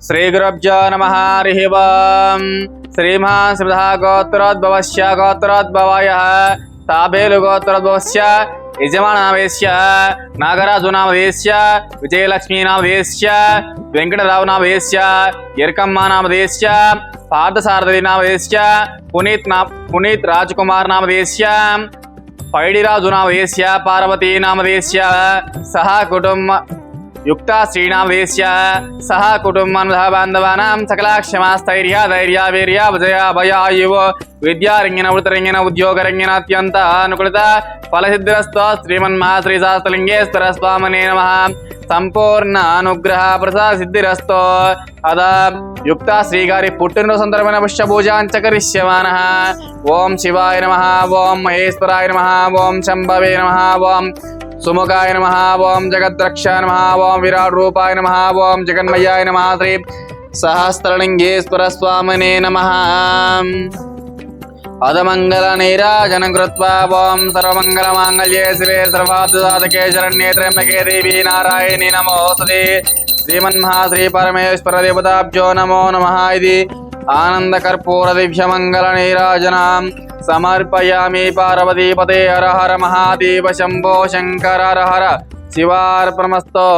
శ్రీగురబ్జో నమ హరి ఓం శ్రీమహాశ్రిధ గోత్రోద్భవస్య గోత్రోద్భవాయ తాబేలు గోత్రోద్భవస్య యజమానామేస్య నాగరాజు నామదేశ్య విజయలక్ష్మీ నామదేశ్య వెంకటరావు పునీత్ నా పునీత్ రాజ్ కుమార్ నామదేశ్య పైడిరాజు నామదేశ్య పార్వతీ కుటుంబ యుక్త శ్రీనామదేశ్య సహా కుటుంబం సహ బాంధవానాం సకలాక్షమాస్థైర్య ధైర్య వీర్య విజయ భయాయువ విద్యారంగిన వృతరంగిన ఉద్యోగరంగిన అత్యంత అనుకూలత ఫలసిద్ధిరస్తో శ్రీమన్మహాశ్రీ శాస్త్రలింగేశ్వర స్వామనే నమ సంపూర్ణ అనుగ్రహ ప్రసాద సిద్ధిరస్తో అద యుక్త శ్రీగారి పుట్టినరోజు సందర్భమైన పుష్పభూజాంచకరిష్యమాన ఓం శివాయ నమ ఓం మహేశ్వరాయ నమ ఓం శంభవే నమ ఓం సుముఖాయ నమ ఓం జగద్రక్షాయ నమ ఓం విరాట్ రూపాయ నమ ఓం జగన్మయాయ నమ శ్రీ సహస్రలింగేశ్వర స్వామినే నమ అదమంగళ నీరాజన కృత్వా ఓం సర్వమంగళ మాంగళ్యే శివే సర్వార్థసాధకే శరణ్యే త్రయంబకే దేవి నారాయణి నమోస్తుతే శ్రీమన్మహా శ్రీ పరమేశ్వర దేవతాభ్యో నమో నమ ఇది ఆనందకర్పూర దివ్యమంగళ నీరాజనాం సమర్పయామి పార్వతీపతే హర హర మహాదేవ శంభో శంకర హర హర శివార్పణమస్తో.